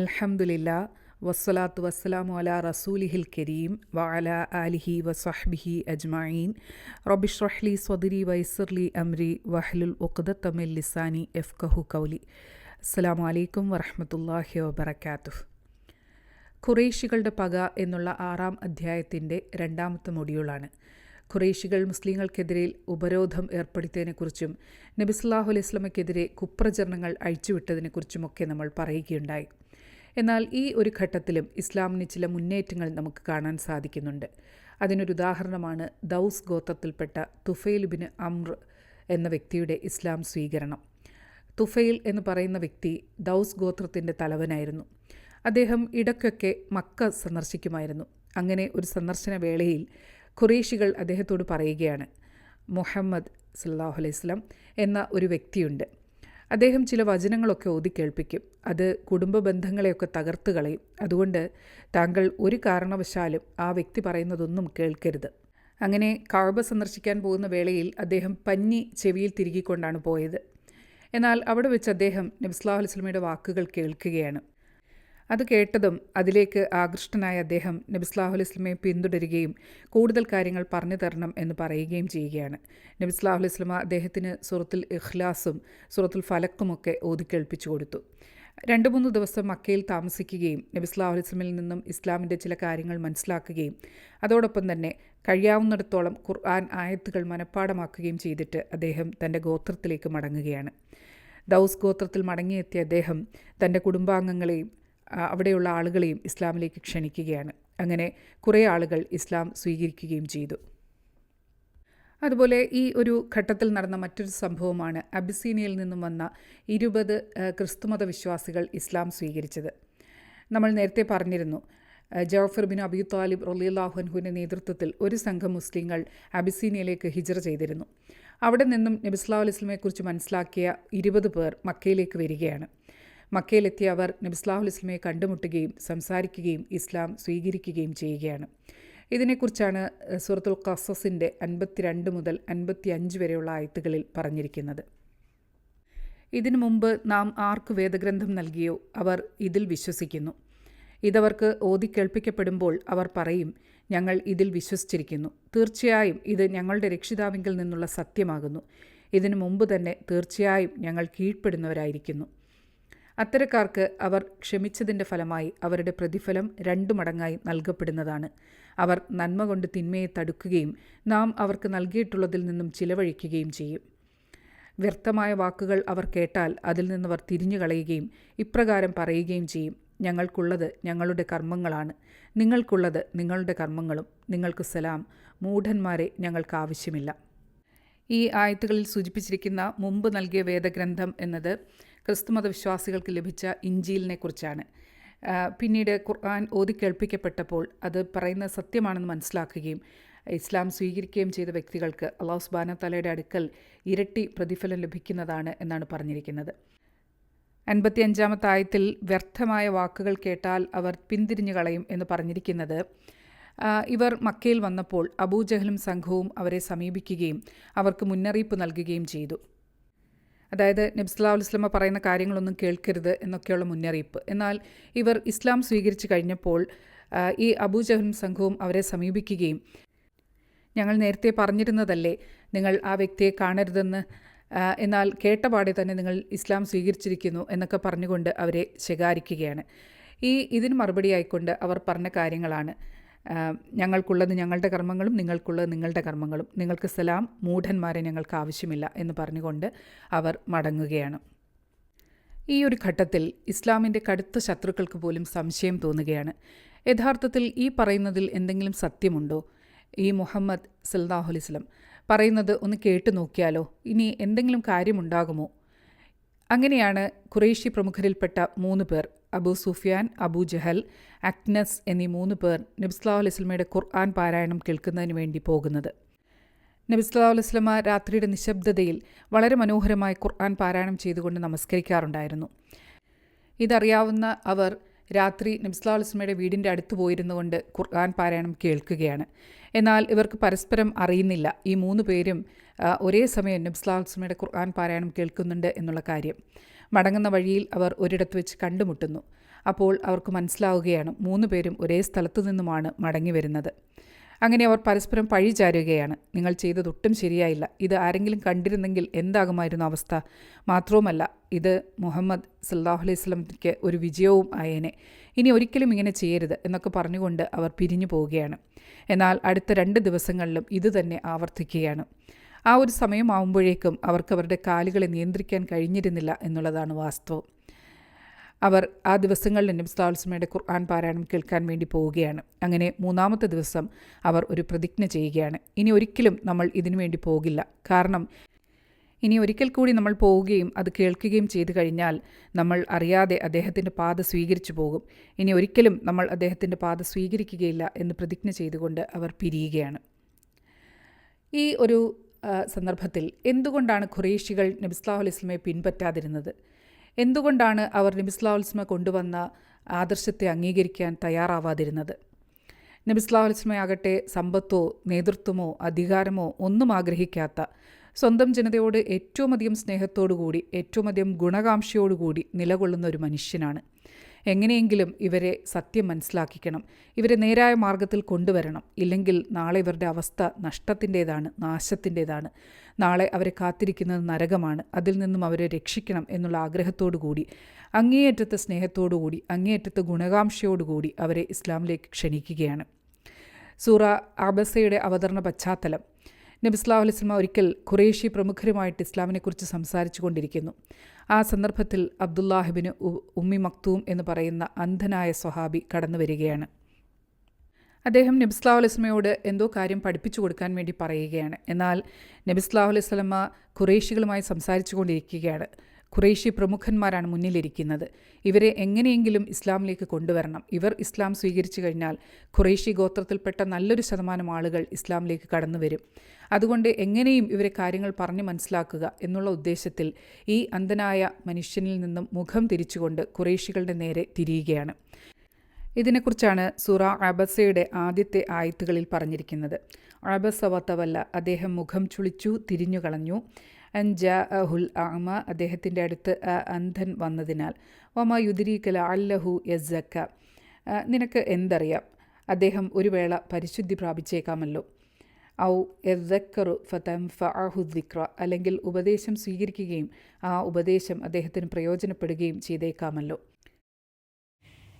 അൽഹംദുലില്ല വസ്സലാത്തു വസ്സലാമു അല റസൂലിഹിൽ കരീം വഅല ആലിഹി വസഹ്ബിഹി അജ്മഈൻ. റബിഷ്റഹ്ലി സ്വദിരി വൈസർലി അംരി വഹ്ലുൽ ഉഖ്ദത്തമിൽ ലിസാനി എഫ് കഹു കൗലി അസ്സലാമു അലൈക്കും വറഹ്മത്തുള്ളാഹി വബർക്കാത്തു ഖുറേഷികളുടെ പക എന്നുള്ള ആറാം അധ്യായത്തിന്റെ രണ്ടാമത്തെ മൊഡ്യൂളാണ്. ഖുറേഷികൾ മുസ്ലിങ്ങൾക്കെതിരെ ഉപരോധം ഏർപ്പെടുത്തിയതിനെക്കുറിച്ചും നബിസ്ലാഹു അലൈഹി കുപ്രചരണങ്ങൾ അഴിച്ചുവിട്ടതിനെക്കുറിച്ചുമൊക്കെ നമ്മൾ പറയുകയുണ്ടായി. എന്നാൽ ഈ ഒരു ഘട്ടത്തിലും ഇസ്ലാമിന് ചില മുന്നേറ്റങ്ങൾ നമുക്ക് കാണാൻ സാധിക്കുന്നുണ്ട്. അതിനൊരു ഉദാഹരണമാണ് ദൗസ് ഗോത്രത്തിൽപ്പെട്ട തുഫൈൽ ബിൻ അമ്ര എന്ന വ്യക്തിയുടെ ഇസ്ലാം സ്വീകരണം. തുഫൈൽ എന്ന് പറയുന്ന വ്യക്തി ദൗസ് ഗോത്രത്തിന്റെ തലവനായിരുന്നു. അദ്ദേഹം ഇടയ്ക്കൊക്കെ മക്ക സന്ദർശിക്കുമായിരുന്നു. അങ്ങനെ ഒരു സന്ദർശന വേളയിൽ ഖുറേഷികൾ അദ്ദേഹത്തോട് പറയുകയാണ് മുഹമ്മദ് സല്ലാഹു അലൈഹി സ്വലം എന്ന ഒരു വ്യക്തിയുണ്ട്. അദ്ദേഹം ചില വചനങ്ങളൊക്കെ ഓതി കേൾപ്പിക്കും. അത് കുടുംബ ബന്ധങ്ങളെയൊക്കെ തകർത്ത് കളയും. അതുകൊണ്ട് താങ്കൾ ഒരു കാരണവശാലും ആ വ്യക്തി പറയുന്നതൊന്നും കേൾക്കരുത്. അങ്ങനെ കാഴ്ബ സന്ദർശിക്കാൻ പോകുന്ന വേളയിൽ അദ്ദേഹം പഞ്ഞി ചെവിയിൽ തിരികിക്കൊണ്ടാണ് പോയത്. എന്നാൽ അവിടെ വെച്ച് അദ്ദേഹം നബ്സ്ലാ അലുസ്ലമിയുടെ വാക്കുകൾ കേൾക്കുകയാണ്. അത് കേട്ടതും അതിലേക്ക് ആകൃഷ്ടനായ അദ്ദേഹം നബിസ്ലാഹു അലൈസ്ലമയെ പിന്തുടരുകയും കൂടുതൽ കാര്യങ്ങൾ പറഞ്ഞു തരണം എന്ന് പറയുകയും ചെയ്യുകയാണ്. നബിസ്ലാഹു അലൈസ്ലമ അദ്ദേഹത്തിന് സുറത്തുൽ ഇഖ്ലാസും സുറത്തുൽ ഫലക്കുമൊക്കെ ഓതിക്കേൾപ്പിച്ചു കൊടുത്തു. രണ്ട് മൂന്ന് ദിവസം മക്കയിൽ താമസിക്കുകയും നബിസ്ലാഹു അലൈസ്ലമിൽ നിന്നും ഇസ്ലാമിന്റെ ചില കാര്യങ്ങൾ മനസ്സിലാക്കുകയും അതോടൊപ്പം തന്നെ കഴിയാവുന്നിടത്തോളം ഖുർആൻ ആയത്തുകൾ മനഃപ്പാടമാക്കുകയും ചെയ്തിട്ട് അദ്ദേഹം തന്റെ ഗോത്രത്തിലേക്ക് മടങ്ങുകയാണ്. ദൗസ് ഗോത്രത്തിൽ മടങ്ങിയെത്തിയ അദ്ദേഹം തന്റെ കുടുംബാംഗങ്ങളെയും അവിടെയുള്ള ആളുകളെയും ഇസ്ലാമിലേക്ക് ക്ഷണിക്കുകയാണ്. അങ്ങനെ കുറേ ആളുകൾ ഇസ്ലാം സ്വീകരിക്കുകയും ചെയ്തു. അതുപോലെ ഈ ഒരു ഘട്ടത്തിൽ നടന്ന മറ്റൊരു സംഭവമാണ് അബിസീനിയയിൽ നിന്നും വന്ന ഇരുപത് ക്രിസ്തുമത വിശ്വാസികൾ ഇസ്ലാം സ്വീകരിച്ചത്. നമ്മൾ നേരത്തെ പറഞ്ഞിരുന്നു ജവഫർ ബിൻ അബി താലിബ് റലിയുല്ലാഹുൻഹുവിന്റെ നേതൃത്വത്തിൽ ഒരു സംഘം മുസ്ലിങ്ങൾ അബിസീനിയയിലേക്ക് ഹിജറ ചെയ്തിരുന്നു. അവിടെ നിന്നും നബിസ്ലാ അലൈസ്ലമയെക്കുറിച്ച് മനസ്സിലാക്കിയ ഇരുപത് പേർ മക്കയിലേക്ക് വരികയാണ്. മക്കയിലെത്തിയ അവർ നബിസ്ലാഹു അലുസ്ലമയെ കണ്ടുമുട്ടുകയും സംസാരിക്കുകയും ഇസ്ലാം സ്വീകരിക്കുകയും ചെയ്യുകയാണ്. ഇതിനെക്കുറിച്ചാണ് സൂറത്തുൽ ഖസസിന്റെ അൻപത്തിരണ്ട് മുതൽ അൻപത്തി അഞ്ച് വരെയുള്ള ആയത്തുകളിൽ പറഞ്ഞിരിക്കുന്നത്. ഇതിനു മുമ്പ് നാം ആർക്ക് വേദഗ്രന്ഥം നൽകിയോ അവർ ഇതിൽ വിശ്വസിക്കുന്നു. ഇതവർക്ക് ഓതിക്കേൾപ്പിക്കപ്പെടുമ്പോൾ അവർ പറയും ഞങ്ങൾ ഇതിൽ വിശ്വസിച്ചിരിക്കുന്നു. തീർച്ചയായും ഇത് ഞങ്ങളുടെ രക്ഷിതാവിങ്കിൽ നിന്നുള്ള സത്യമാകുന്നു. ഇതിനു മുമ്പ് തന്നെ തീർച്ചയായും ഞങ്ങൾ കീഴ്പ്പെടുന്നവരായിരിക്കുന്നു. അത്തരക്കാർക്ക് അവർ ക്ഷമിച്ചതിന്റെ ഫലമായി അവരുടെ പ്രതിഫലം രണ്ടു മടങ്ങായി നൽകപ്പെടുന്നതാണ്. അവർ നന്മ കൊണ്ട് തിന്മയെ തടുക്കുകയും നാം അവർക്ക് നൽകിയിട്ടുള്ളതിൽ നിന്നും ചിലവഴിക്കുകയും ചെയ്യും. വ്യർത്ഥമായ വാക്കുകൾ അവർ കേട്ടാൽ അതിൽ നിന്നവർ തിരിഞ്ഞു കളയുകയും ഇപ്രകാരം പറയുകയും ചെയ്യും. ഞങ്ങൾക്കുള്ളത് ഞങ്ങളുടെ കർമ്മങ്ങളാണ്. നിങ്ങൾക്കുള്ളത് നിങ്ങളുടെ കർമ്മങ്ങളും. നിങ്ങൾക്ക് സലാം. മൂഢന്മാരെ ഞങ്ങൾക്ക് ആവശ്യമില്ല. ഈ ആയത്തുകളിൽ സൂചിപ്പിച്ചിരിക്കുന്ന മുമ്പ് നൽകിയ വേദഗ്രന്ഥം എന്നത് ക്രിസ്തുമത വിശ്വാസികൾക്ക് ലഭിച്ച ഇഞ്ചീലിനെ കുറിച്ചാണ് പിന്നീട് ഖുർആൻ ഓതി കേൾപ്പിക്കപ്പെട്ടപ്പോൾ അത് പറയുന്ന സത്യമാണെന്ന് മനസ്സിലാക്കുകയും ഇസ്ലാം സ്വീകരിക്കുകയും ചെയ്ത വ്യക്തികൾക്ക് അള്ളാഹു സുബാന തലയുടെ അടുക്കൽ ഇരട്ടി പ്രതിഫലം ലഭിക്കുന്നതാണ് എന്നാണ് പറഞ്ഞിരിക്കുന്നത്. അൻപത്തി അഞ്ചാമത്തെ ആയത്തിൽ വ്യർത്ഥമായ വാക്കുകൾ കേട്ടാൽ അവർ പിന്തിരിഞ്ഞു കളയും എന്ന് പറഞ്ഞിരിക്കുന്നത് ഇവർ മക്കയിൽ വന്നപ്പോൾ അബൂജഹലും സംഘവും അവരെ സമീപിക്കുകയും അവർക്ക് മുന്നറിയിപ്പ് നൽകുകയും ചെയ്തു. അതായത് നബ്സ്ലാ ഇസ്ലമ പറയുന്ന കാര്യങ്ങളൊന്നും കേൾക്കരുത് എന്നൊക്കെയുള്ള മുന്നറിയിപ്പ്. എന്നാൽ ഇവർ ഇസ്ലാം സ്വീകരിച്ചു കഴിഞ്ഞപ്പോൾ ഈ അബൂജഹലും സംഘവും അവരെ സമീപിക്കുകയും ഞങ്ങൾ നേരത്തെ പറഞ്ഞിരുന്നതല്ലേ നിങ്ങൾ ആ വ്യക്തിയെ കാണരുതെന്ന് എന്നാൽ കേട്ടപാടെ തന്നെ നിങ്ങൾ ഇസ്ലാം സ്വീകരിച്ചിരിക്കുന്നു എന്നൊക്കെ പറഞ്ഞുകൊണ്ട് അവരെ ശകാരിക്കുകയാണ്. ഈ ഇതിന് മറുപടി ആയിക്കൊണ്ട് അവർ പറഞ്ഞ കാര്യങ്ങളാണ്. ഞങ്ങൾക്കുള്ളത് ഞങ്ങളുടെ കർമ്മങ്ങളും നിങ്ങൾക്കുള്ളത് നിങ്ങളുടെ കർമ്മങ്ങളും. നിങ്ങൾക്ക് സലാം മൂഢന്മാരെ ഞങ്ങൾക്ക് ആവശ്യമില്ല എന്ന് പറഞ്ഞുകൊണ്ട് അവർ മടങ്ങുകയാണ്. ഈ ഒരു ഘട്ടത്തിൽ ഇസ്ലാമിന്റെ കടുത്ത ശത്രുക്കൾക്ക് പോലും സംശയം തോന്നുകയാണ്. യഥാർത്ഥത്തിൽ ഈ പറയുന്നതിൽ എന്തെങ്കിലും സത്യമുണ്ടോ? ഈ മുഹമ്മദ് സല്ലാഹു അലൈസ്ലം പറയുന്നത് ഒന്ന് കേട്ടു നോക്കിയാലോ? ഇനി എന്തെങ്കിലും കാര്യമുണ്ടാകുമോ? അങ്ങനെയാണ് ഖുറേഷി പ്രമുഖരിൽപ്പെട്ട മൂന്ന് പേർ അബൂ സുഫിയാൻ അബു ജഹൽ അക്നസ് എന്നീ മൂന്ന് പേർ നബ്സ്ലാ അലൈസ്ലമയുടെ ഖുർആൻ പാരായണം കേൾക്കുന്നതിന് വേണ്ടി പോകുന്നത്. നബിസ്ലാ അലൈസ്ലമ രാത്രിയുടെ നിശബ്ദതയിൽ വളരെ മനോഹരമായി ഖുർആൻ പാരായണം ചെയ്തുകൊണ്ട് നമസ്കരിക്കാറുണ്ടായിരുന്നു. ഇതറിയാവുന്ന അവർ രാത്രി നബ്സ്ലാ അലുസ്മയുടെ വീടിന്റെ അടുത്ത് പോയിരുന്നു കൊണ്ട് ഖുർആൻ പാരായണം കേൾക്കുകയാണ്. എന്നാൽ ഇവർക്ക് പരസ്പരം അറിയുന്നില്ല. ഈ മൂന്ന് പേരും ഒരേ സമയം നബ്സ്ലാ അലിസ്ലമയുടെ ഖുർആൻ പാരായണം കേൾക്കുന്നുണ്ട് എന്നുള്ള കാര്യം. മടങ്ങുന്ന വഴിയിൽ അവർ ഒരിടത്ത് വെച്ച് കണ്ടുമുട്ടുന്നു. അപ്പോൾ അവർക്ക് മനസ്സിലാവുകയാണ് മൂന്ന് പേരും ഒരേ സ്ഥലത്തു നിന്നുമാണ് മടങ്ങി വരുന്നത്. അങ്ങനെ അവർ പരസ്പരം പഴി ചാരുകയാണ്. നിങ്ങൾ ചെയ്തതൊട്ടും ശരിയായില്ല. ഇത് ആരെങ്കിലും കണ്ടിരുന്നെങ്കിൽ എന്താകുമായിരുന്നു അവസ്ഥ? മാത്രവുമല്ല ഇത് മുഹമ്മദ് സല്ലാഹു അലൈഹി സ്വലമിക്ക് ഒരു വിജയവും ആയേനെ. ഇനി ഒരിക്കലും ഇങ്ങനെ ചെയ്യരുത് എന്നൊക്കെ പറഞ്ഞുകൊണ്ട് അവർ പിരിഞ്ഞു പോവുകയാണ്. എന്നാൽ അടുത്ത രണ്ട് ദിവസങ്ങളിലും ഇതുതന്നെ ആവർത്തിക്കുകയാണ്. ആ ഒരു സമയമാവുമ്പോഴേക്കും അവർക്ക് അവരുടെ കാലുകളെ നിയന്ത്രിക്കാൻ കഴിഞ്ഞിരുന്നില്ല എന്നുള്ളതാണ് വാസ്തവം. അവർ ആ ദിവസങ്ങളിൽ നബി സ്ലാസ്മയുടെ ഖുർആൻ പാരായണം കേൾക്കാൻ വേണ്ടി പോവുകയാണ്. അങ്ങനെ മൂന്നാമത്തെ ദിവസം അവർ ഒരു പ്രതിജ്ഞ ചെയ്യുകയാണ്. ഇനി ഒരിക്കലും നമ്മൾ ഇതിനു വേണ്ടി പോകില്ല. കാരണം ഇനി ഒരിക്കൽ കൂടി നമ്മൾ പോവുകയും അത് കേൾക്കുകയും ചെയ്തു കഴിഞ്ഞാൽ നമ്മൾ അറിയാതെ അദ്ദേഹത്തിന്റെ പാത സ്വീകരിച്ചു പോകും. ഇനി ഒരിക്കലും നമ്മൾ അദ്ദേഹത്തിന്റെ പാത സ്വീകരിക്കുകയില്ല എന്ന് പ്രതിജ്ഞ ചെയ്തുകൊണ്ട് അവർ പിരിയുകയാണ്. ഈ ഒരു സന്ദർഭത്തിൽ എന്തുകൊണ്ടാണ് ഖുറേഷികൾ നബിസ്ലാഹു അലിസ്ലമെ പിൻപറ്റാതിരുന്നത്? എന്തുകൊണ്ടാണ് അവർ നബിസ്ലാഹു അലിസ്മ കൊണ്ടുവന്ന ആദർശത്തെ അംഗീകരിക്കാൻ തയ്യാറാവാതിരുന്നത്? നബിസ്ലാഹു നബിസ്ലാഹുസ്മയാകട്ടെ സമ്പത്തോ നേതൃത്വമോ അധികാരമോ ഒന്നും ആഗ്രഹിക്കാത്ത സ്വന്തം ജനതയോട് ഏറ്റവും അധികം സ്നേഹത്തോടുകൂടി ഏറ്റവും അധികം ഗുണകാംക്ഷയോടുകൂടി നിലകൊള്ളുന്ന ഒരു മനുഷ്യനാണ്. എങ്ങനെയെങ്കിലും ഇവരെ സത്യം മനസ്സിലാക്കിക്കണം. ഇവരെ നേരായ മാർഗത്തിൽ കൊണ്ടുവരണം. ഇല്ലെങ്കിൽ നാളെ ഇവരുടെ അവസ്ഥ നഷ്ടത്തിന്റേതാണ് നാശത്തിന്റേതാണ്. നാളെ അവരെ കാത്തിരിക്കുന്നത് നരകമാണ്. അതിൽ നിന്നും അവരെ രക്ഷിക്കണം എന്നുള്ള ആഗ്രഹത്തോടു കൂടി അങ്ങേയറ്റത്തെ സ്നേഹത്തോടുകൂടി അങ്ങേയറ്റത്തെ ഗുണകാംക്ഷയോടുകൂടി അവരെ ഇസ്ലാമിലേക്ക് ക്ഷണിക്കുകയാണ്. സൂറ അബസയുടെ അവതരണ പശ്ചാത്തലം. നബിസ്ലാഹു അലിസ്ലമ ഒരിക്കൽ ഖുറേഷി പ്രമുഖരുമായിട്ട് ഇസ്ലാമിനെക്കുറിച്ച് സംസാരിച്ചു കൊണ്ടിരിക്കുന്നു ആ സന്ദർഭത്തിൽ അബ്ദുല്ലാഹിബിന് ഉമ്മി മക്തൂം എന്ന് പറയുന്ന അന്ധനായ സ്വഹാബി കടന്നു വരികയാണ്. അദ്ദേഹം നബിസ്ലാഹു അലൈസ്മയോട് എന്തോ കാര്യം പഠിപ്പിച്ചു കൊടുക്കാൻ വേണ്ടി പറയുകയാണ്. എന്നാൽ നബിസ്ലാഹു അലൈഹി സ്വലമ ഖുറേഷികളുമായി സംസാരിച്ചു കൊണ്ടിരിക്കുകയാണ് ഖുറേഷി പ്രമുഖന്മാരാണ് മുന്നിലിരിക്കുന്നത്. ഇവരെ എങ്ങനെയെങ്കിലും ഇസ്ലാമിലേക്ക് കൊണ്ടുവരണം. ഇവർ ഇസ്ലാം സ്വീകരിച്ചു കഴിഞ്ഞാൽ ഖുറേഷി ഗോത്രത്തിൽപ്പെട്ട നല്ലൊരു ശതമാനം ആളുകൾ ഇസ്ലാമിലേക്ക് കടന്നു വരും അതുകൊണ്ട് എങ്ങനെയും ഇവരെ കാര്യങ്ങൾ പറഞ്ഞു മനസ്സിലാക്കുക എന്നുള്ള ഉദ്ദേശത്തിൽ ഈ അന്ധനായ മനുഷ്യനിൽ നിന്നും മുഖം തിരിച്ചുകൊണ്ട് ഖുറേഷികളുടെ നേരെ തിരിയുകയാണ്. ഇതിനെക്കുറിച്ചാണ് സുറ അബസയുടെ ആദ്യത്തെ ആയത്തുകളിൽ പറഞ്ഞിരിക്കുന്നത്. അബസ വത്തവല്ല അദ്ദേഹം മുഖം ചുളിച്ചു തിരിഞ്ഞു കളഞ്ഞു അൻജ അഹുൽ ആമ അദ്ദേഹത്തിന്റെ അടുത്ത് അന്ധൻ വന്നതിനാൽ വമ യുദിരീക്കല അല്ലഹു യസ്സക്ക. നിനക്ക് എന്തറിയാം? അദ്ദേഹം ഒരു വേള പരിശുദ്ധി പ്രാപിച്ചേക്കാമല്ലോ. ഔ എദ്ദക്കറു ഫതം ഫഅഹുദിക്ര അല്ലെങ്കിൽ ഉപദേശം സ്വീകരിക്കുകയും ആ ഉപദേശം അദ്ദേഹത്തിന് പ്രയോജനപ്പെടുകയും ചെയ്തേക്കാമല്ലോ.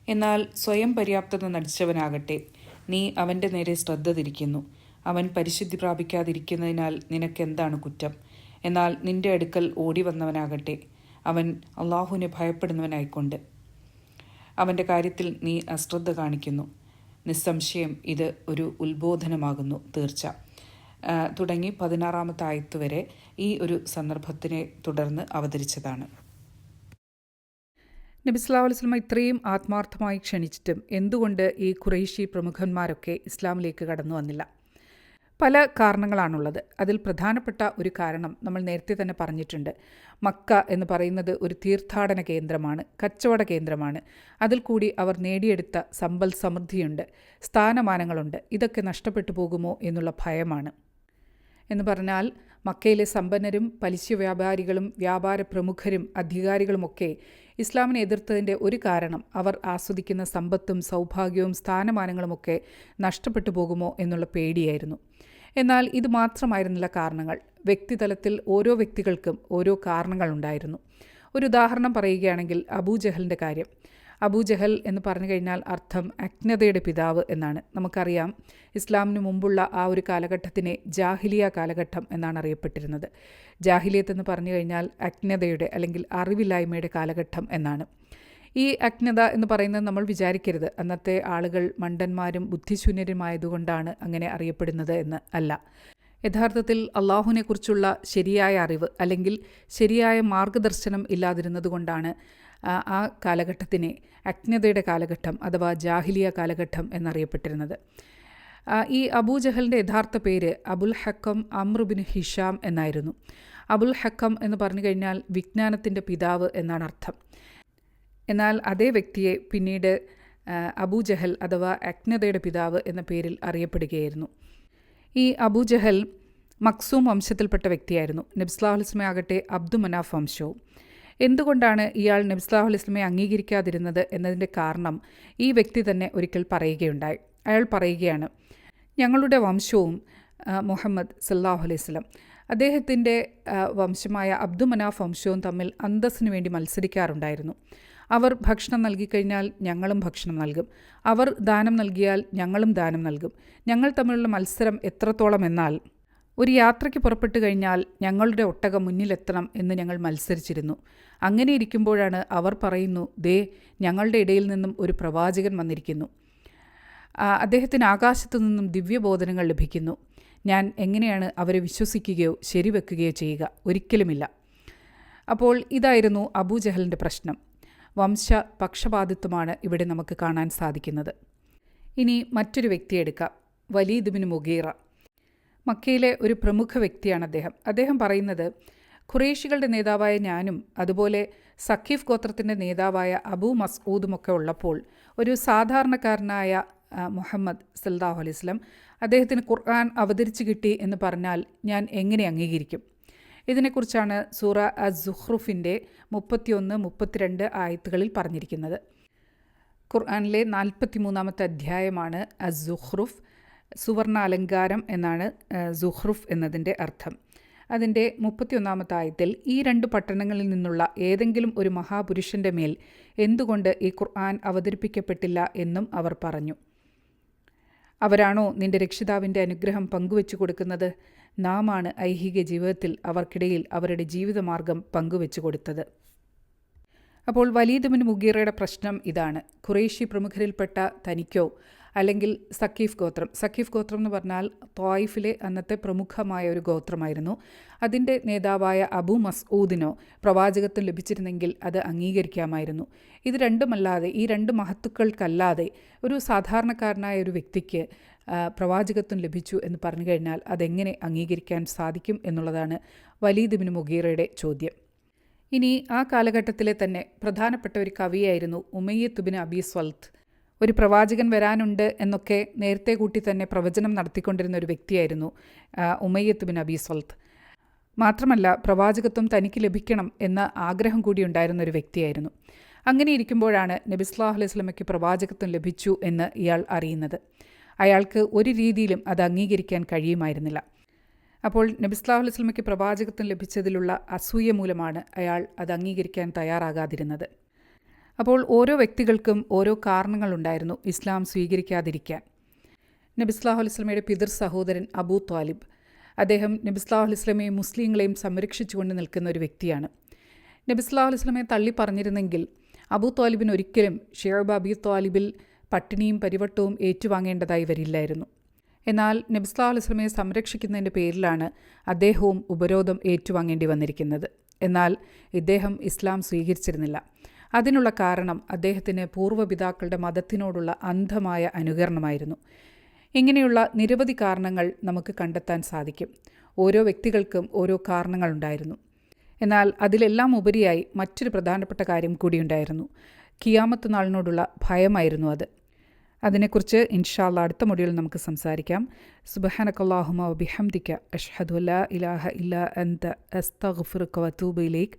എന്നാൽ സ്വയം പര്യാപ്തത നടിച്ചവനാകട്ടെ നീ അവന്റെ നേരെ ശ്രദ്ധ തിരിക്കുന്നു അവൻ പരിശുദ്ധി പ്രാപിക്കാതിരിക്കുന്നതിനാൽ നിനക്കെന്താണ് കുറ്റം? എന്നാൽ നിന്റെ അടുക്കൽ ഓടി വന്നവനാകട്ടെ. അവൻ അള്ളാഹുവിനെ ഭയപ്പെടുന്നവനായിക്കൊണ്ട്. അവന്റെ കാര്യത്തിൽ നീ അശ്രദ്ധ കാണിക്കുന്നു. നിസ്സംശയം ഇത് ഒരു ഉത്ബോധനമാകുന്നു തീർച്ച. തുടങ്ങി പതിനാറാമത്തെ ആയത്ത് വരെ ഈ ഒരു സന്ദർഭത്തിനെ തുടർന്ന് അവതരിച്ചതാണ്. നബി അലുസ്ലമ ഇത്രയും ആത്മാർത്ഥമായി ക്ഷണിച്ചിട്ടും എന്തുകൊണ്ട് ഈ ഖുറൈശി പ്രമുഖന്മാരൊക്കെ ഇസ്ലാമിലേക്ക് കടന്നു വന്നില്ല? പല കാരണങ്ങളാണുള്ളത്. അതിൽ പ്രധാനപ്പെട്ട ഒരു കാരണം നമ്മൾ നേരത്തെ തന്നെ പറഞ്ഞിട്ടുണ്ട്. മക്ക എന്ന് പറയുന്നത് ഒരു തീർത്ഥാടന കേന്ദ്രമാണ് കച്ചവട കേന്ദ്രമാണ്. അതിൽ കൂടി അവർ നേടിയെടുത്ത സമ്പൽ സമൃദ്ധിയുണ്ട് സ്ഥാനമാനങ്ങളുണ്ട്. ഇതൊക്കെ നഷ്ടപ്പെട്ടു പോകുമോ എന്നുള്ള ഭയമാണ്. എന്ന് പറഞ്ഞാൽ മക്കയിലെ സമ്പന്നരും പലിശ വ്യാപാരികളും വ്യാപാര പ്രമുഖരും അധികാരികളുമൊക്കെ ഇസ്ലാമിനെ എതിർത്തതിന്റെ ഒരു കാരണം അവർ ആസ്വദിക്കുന്ന സമ്പത്തും സൗഭാഗ്യവും സ്ഥാനമാനങ്ങളുമൊക്കെ നഷ്ടപ്പെട്ടു പോകുമോ എന്നുള്ള പേടിയായിരുന്നു. എന്നാൽ ഇത് മാത്രമായിരുന്നില്ല കാരണങ്ങൾ. വ്യക്തിതലത്തിൽ ഓരോ വ്യക്തികൾക്കും ഓരോ കാരണങ്ങൾ ഉണ്ടായിരുന്നു. ഒരു ഉദാഹരണം പറയുകയാണെങ്കിൽ അബൂജഹലിന്റെ കാര്യം. അബൂജഹൽ എന്ന് പറഞ്ഞു കഴിഞ്ഞാൽ അർത്ഥം അജ്ഞതയുടെ പിതാവ് എന്നാണ്. നമുക്കറിയാം ഇസ്ലാമിന് മുമ്പുള്ള ആ ഒരു കാലഘട്ടത്തിനെ ജാഹിലിയ കാലഘട്ടം എന്നാണ് അറിയപ്പെട്ടിരുന്നത്. ജാഹിലിയത്ത് എന്ന് പറഞ്ഞു കഴിഞ്ഞാൽ അജ്ഞതയുടെ അല്ലെങ്കിൽ അറിവില്ലായ്മയുടെ കാലഘട്ടം എന്നാണ്. ഈ അജ്ഞത എന്ന് പറയുന്നത് നമ്മൾ വിചാരിക്കരുത്. അന്നത്തെ ആളുകൾ മണ്ടന്മാരും ബുദ്ധിശൂന്യരുമായതുകൊണ്ടാണ് അങ്ങനെ അറിയപ്പെടുന്നത് എന്ന് അല്ല. യഥാർത്ഥത്തിൽ അള്ളാഹുവിനെക്കുറിച്ചുള്ള ശരിയായ അറിവ് അല്ലെങ്കിൽ ശരിയായ മാർഗദർശനം ഇല്ലാതിരുന്നതുകൊണ്ടാണ് ആ കാലഘട്ടത്തിനെ അജ്ഞതയുടെ കാലഘട്ടം അഥവാ ജാഹിലിയ കാലഘട്ടം എന്നറിയപ്പെട്ടിരുന്നത്. ഈ അബൂജഹലിന്റെ യഥാർത്ഥ പേര് അബുൽ ഹക്കം അമ്രുബിൻ ഹിഷാം എന്നായിരുന്നു. അബുൽ ഹക്കം എന്ന് പറഞ്ഞു കഴിഞ്ഞാൽ വിജ്ഞാനത്തിന്റെ പിതാവ് എന്നാണ് അർത്ഥം. എന്നാൽ അതേ വ്യക്തിയെ പിന്നീട് അബൂജഹൽ അഥവാ അജ്ഞതയുടെ പിതാവ് എന്ന പേരിൽ അറിയപ്പെടുകയായിരുന്നു. ഈ അബൂജഹൽ മക്സൂം വംശത്തിൽപ്പെട്ട വ്യക്തിയായിരുന്നു. നബ്സ്ലാഹുസ്മ ആകട്ടെ അബ്ദു മനാഫ് വംശവും. എന്തുകൊണ്ടാണ് ഇയാൾ നബ്സ്ലാഹു അലൈസ്ലമെ അംഗീകരിക്കാതിരുന്നത് എന്നതിന്റെ കാരണം ഈ വ്യക്തി തന്നെ ഒരിക്കൽ പറയുകയുണ്ടായി. അയാൾ പറയുകയാണ് ഞങ്ങളുടെ വംശവും മുഹമ്മദ് സല്ലാഹു അലൈഹി സ്വലം അദ്ദേഹത്തിന്റെ വംശമായ അബ്ദു മനാഫ് വംശവും തമ്മിൽ അന്തസ്സിനു വേണ്ടി മത്സരിക്കാറുണ്ടായിരുന്നു. അവർ ഭക്ഷണം നൽകിക്കഴിഞ്ഞാൽ ഞങ്ങളും ഭക്ഷണം നൽകും. അവർ ദാനം നൽകിയാൽ ഞങ്ങളും ദാനം നൽകും. ഞങ്ങൾ തമ്മിലുള്ള മത്സരം എത്രത്തോളം എന്നാൽ ഒരു യാത്രയ്ക്ക് പുറപ്പെട്ടു കഴിഞ്ഞാൽ ഞങ്ങളുടെ ഒട്ടകം മുന്നിലെത്തണം എന്ന് ഞങ്ങൾ മത്സരിച്ചിരുന്നു. അങ്ങനെ ഇരിക്കുമ്പോഴാണ് അവർ പറയുന്നു ദേ ഞങ്ങളുടെ ഇടയിൽ നിന്നും ഒരു പ്രവാചകൻ വന്നിരിക്കുന്നു. അദ്ദേഹത്തിന് ആകാശത്തു നിന്നും ദിവ്യബോധനങ്ങൾ ലഭിക്കുന്നു. ഞാൻ എങ്ങനെയാണ് അവരെ വിശ്വസിക്കുകയോ ശരിവെക്കുകയോ ചെയ്യുക? ഒരിക്കലുമില്ല. അപ്പോൾ ഇതായിരുന്നു അബൂജഹലിന്റെ പ്രശ്നം. വംശ പക്ഷപാതിത്വമാണ് ഇവിടെ നമുക്ക് കാണാൻ സാധിക്കുന്നത്. ഇനി മറ്റൊരു വ്യക്തിയെടുക്കാം വലീദുബിന് മുഗീറ. മക്കയിലെ ഒരു പ്രമുഖ വ്യക്തിയാണ് അദ്ദേഹം. അദ്ദേഹം പറയുന്നത് ഖുറേഷികളുടെ നേതാവായ ഞാനും അതുപോലെ സഖീഫ് ഗോത്രത്തിന്റെ നേതാവായ അബൂ മസ്ഊദുമൊക്കെ ഉള്ളപ്പോൾ ഒരു സാധാരണക്കാരനായ മുഹമ്മദ് സല്ലാഹു അലൈസ്ലം അദ്ദേഹത്തിന് ഖുർആൻ അവതരിച്ചു കിട്ടി എന്ന് പറഞ്ഞാൽ ഞാൻ എങ്ങനെ അംഗീകരിക്കും? ഇതിനെക്കുറിച്ചാണ് സൂറ അസ് മുപ്പത്തിയൊന്ന് മുപ്പത്തിരണ്ട് ആയത്തുകളിൽ പറഞ്ഞിരിക്കുന്നത്. ഖുർആാനിലെ നാൽപ്പത്തിമൂന്നാമത്തെ അധ്യായമാണ് അസ് സുവർണ അലങ്കാരം എന്നാണ് സുഹ്റുഫ് എന്നതിന്റെ അർത്ഥം. അതിന്റെ മുപ്പത്തിയൊന്നാമത്തെ ആയത്തിൽ ഈ രണ്ട് പട്ടണങ്ങളിൽ നിന്നുള്ള ഏതെങ്കിലും ഒരു മഹാപുരുഷന്റെ മേൽ എന്തുകൊണ്ട് ഈ ഖുർആൻ അവതരിപ്പിക്കപ്പെട്ടില്ല എന്നും അവർ പറഞ്ഞു. അവരാണോ നിന്റെ രക്ഷിതാവിന്റെ അനുഗ്രഹം പങ്കുവെച്ചു കൊടുക്കുന്നത്? നാമാണ് ഐഹിക ജീവിതത്തിൽ അവർക്കിടയിൽ അവരുടെ ജീവിതമാർഗം പങ്കുവെച്ചു കൊടുത്തത്. അപ്പോൾ വലീദുമിന് മുഗീറയുടെ പ്രശ്നം ഇതാണ്. ഖുറേഷി പ്രമുഖരിൽപ്പെട്ട തനിക്കോ അല്ലെങ്കിൽ സക്കീഫ് ഗോത്രം. സക്കീഫ് ഗോത്രം എന്ന് പറഞ്ഞാൽ തോയിഫിലെ അന്നത്തെ പ്രമുഖമായ ഒരു ഗോത്രമായിരുന്നു. അതിന്റെ നേതാവായ അബു മസ്ഊദിനോ പ്രവാചകത്വം ലഭിച്ചിരുന്നെങ്കിൽ അത് അംഗീകരിക്കാമായിരുന്നു. ഇത് രണ്ടുമല്ലാതെ ഈ രണ്ട് മഹത്തുക്കൾക്കല്ലാതെ ഒരു സാധാരണക്കാരനായ ഒരു വ്യക്തിക്ക് പ്രവാചകത്വം ലഭിച്ചു എന്ന് പറഞ്ഞു കഴിഞ്ഞാൽ അതെങ്ങനെ അംഗീകരിക്കാൻ സാധിക്കും എന്നുള്ളതാണ് വലീദ് വലീദിബിന് മുഗീറയുടെ ചോദ്യം. ഇനി ആ കാലഘട്ടത്തിലെ തന്നെ പ്രധാനപ്പെട്ട ഒരു കവിയായിരുന്നു ഉമയ്യത്തുബിന് അബി സ്വൽത്ത്. ഒരു പ്രവാചകൻ വരാനുണ്ട് എന്നൊക്കെ നേരത്തെ കൂട്ടി തന്നെ പ്രവചനം നടത്തിക്കൊണ്ടിരുന്ന ഒരു വ്യക്തിയായിരുന്നു ഉമയ്യത്ത് ബിൻ അബി സ്വൽത്ത്. മാത്രമല്ല പ്രവാചകത്വം തനിക്ക് ലഭിക്കണം എന്ന ആഗ്രഹം കൂടി ഉണ്ടായിരുന്ന ഒരു വ്യക്തിയായിരുന്നു. അങ്ങനെ ഇരിക്കുമ്പോഴാണ് നബിസ്ലാഹു അലൈഹി സ്വലമയ്ക്ക് പ്രവാചകത്വം ലഭിച്ചു എന്ന് ഇയാൾ അറിയുന്നത്. അയാൾക്ക് ഒരു രീതിയിലും അത് അംഗീകരിക്കാൻ കഴിയുമായിരുന്നില്ല. അപ്പോൾ നബിസ്ലാഹു അലൈഹി സ്വലമയ്ക്ക് പ്രവാചകത്വം ലഭിച്ചതിലുള്ള അസൂയ മൂലമാണ് അയാൾ അത് അംഗീകരിക്കാൻ തയ്യാറാകാതിരുന്നത്. അപ്പോൾ ഓരോ വ്യക്തികൾക്കും ഓരോ കാരണങ്ങളുണ്ടായിരുന്നു ഇസ്ലാം സ്വീകരിക്കാതിരിക്കാൻ. നബിസ്ലാഹു അലിസ്ലമയുടെ പിതൃ സഹോദരൻ അബൂ ത്വാലിബ്. അദ്ദേഹം നബിസ്ലാഹു അലിസ്ലമയെ മുസ്ലിങ്ങളെയും സംരക്ഷിച്ചുകൊണ്ട് നിൽക്കുന്ന ഒരു വ്യക്തിയാണ്. നബിസ്ലാഹു അലിസ്ലമയെ തള്ളി പറഞ്ഞിരുന്നെങ്കിൽ അബൂ ത്വാലിബിന് ഒരിക്കലും ഷെയബ് അബി ത്വാലിബിൽ പട്ടിണിയും പരിവട്ടവും ഏറ്റുവാങ്ങേണ്ടതായി വരില്ലായിരുന്നു. എന്നാൽ നബിസ്ലാഹു അലിസ്ലമയെ സംരക്ഷിക്കുന്നതിന്റെ പേരിലാണ് അദ്ദേഹവും ഉപരോധം ഏറ്റുവാങ്ങേണ്ടി വന്നിരിക്കുന്നത്. എന്നാൽ ഇദ്ദേഹം ഇസ്ലാം സ്വീകരിച്ചിരുന്നില്ല. അതിനുള്ള കാരണം അദ്ദേഹത്തിന് പൂർവപിതാക്കളുടെ മതത്തിനോടുള്ള അന്ധമായ അനുകരണമായിരുന്നു. ഇങ്ങനെയുള്ള നിരവധി കാരണങ്ങൾ നമുക്ക് കണ്ടെത്താൻ സാധിക്കും. ഓരോ വ്യക്തികൾക്കും ഓരോ കാരണങ്ങളുണ്ടായിരുന്നു എന്നാൽ അതിലെല്ലാം ഉപരിയായി മറ്റൊരു പ്രധാനപ്പെട്ട കാര്യം കൂടിയുണ്ടായിരുന്നു കിയാമത്ത് നാളിനോടുള്ള ഭയമായിരുന്നു അത്. അതിനെക്കുറിച്ച് ഇൻഷാല്ല അടുത്ത മൊഴിയിൽ നമുക്ക് സംസാരിക്കാം. സുബഹാനക്കല്ലാഹുമ ബിഹംദിക്ക അഷ്ഹദുല്ല ഇലാഹ ഇല്ല അന്ത അസ്തഗ്ഫിറുക വതൂബ് ഇലൈക്.